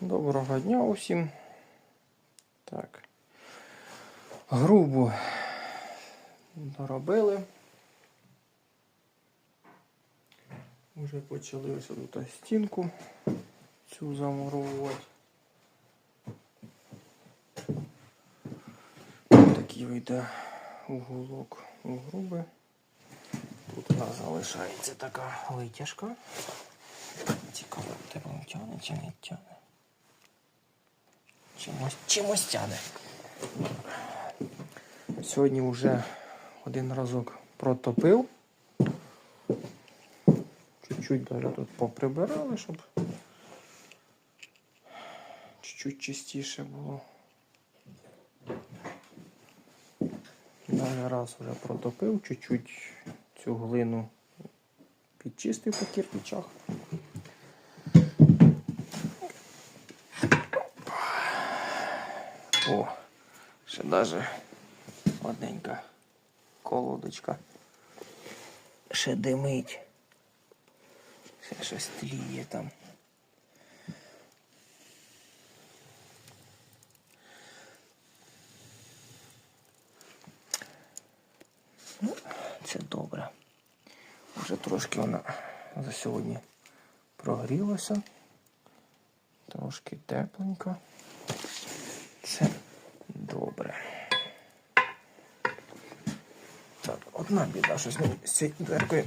Доброго дня усім. Так. Грубу доробили. Вже почали ось тут стінку цю замуровувати. Такий вийде уголок у груби. Тут у нас залишається така витяжка. Цікаво, тебе тягне чи не тягне? Чимось, чимось тягне. Сьогодні вже один разок протопив. Чуть-чуть даже тут поприбирали, щоб чуть-чуть чистіше було. Даже раз вже протопив, чуть-чуть цю глину підчистив по кирпичах. Ще даже одненька колодочка. Ще димить. Ще щось тліє там. Ну, це добре. Вже трошки вона за сьогодні прогрілася. Трошки тепленька. Це добре. Так, одна біда, щось мені з цією дверкою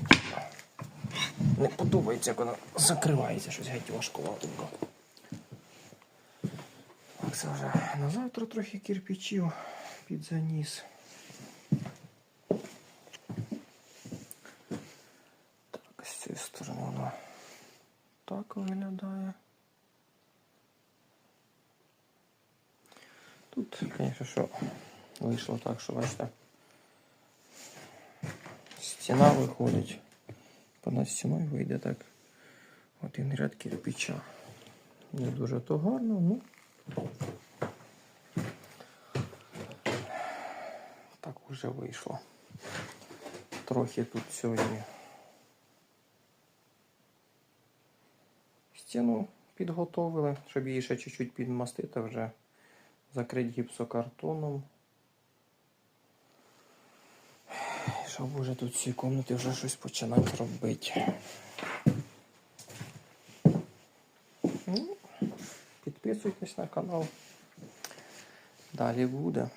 не подобається, як вона закривається щось геть важкуватенько. Так, це вже на завтра трохи кирпичів під заніс. Так, з цієї сторони воно так виглядає. Тут, звісно, що вийшло так, що бачите. Стіна виходить. Понад стіною вийде так. Один ряд кирпича. Не дуже то гарно, ну. Так уже вийшло. Трохи тут сьогодні стіну підготовили, щоб її ще чуть-чуть підмастити вже закрити гіпсокартоном. Щоб боже тут в цій комнаті вже щось починати робити. Ну, підписуйтесь на канал. Далі буде.